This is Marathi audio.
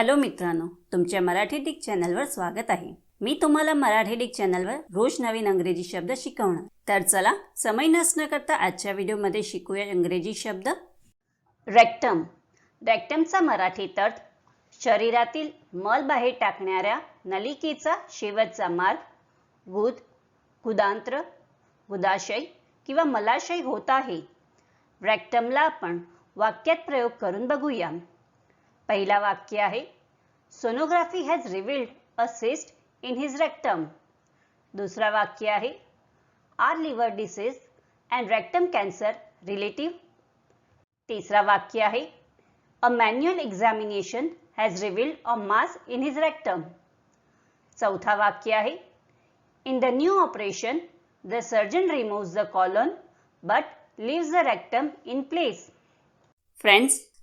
हॅलो मित्रांनो तुमच्या मराठी डिक चॅनलवर स्वागत आहे. मी तुम्हाला मराठी डिक चॅनलवर रोज नवीन अंग्रेजी शब्द शिकवणार. तर चला समय नसणं करता आजच्या व्हिडिओमध्ये शिकूया इंग्रजी शब्द. रेक्टम. रेक्टमचा मराठीत अर्थ शरीरातील मल बाहेर टाकणाऱ्या नलिकेचा शेवटचा मार्ग गुद गुदांत्र गुदाशय किंवा मलाशय होत आहे. रेक्टमला आपण वाक्यात प्रयोग करून बघूया. पहिला वाक्य आहे. Sonography has revealed a cyst in his rectum दुसरा वाक्य आहे. Are liver disease and rectum cancer relative तिसरा वाक्य आहे. A manual examination has revealed a mass in his rectum चौथा वाक्य आहे. In the new operation the surgeon removes the colon but leaves the rectum in place friends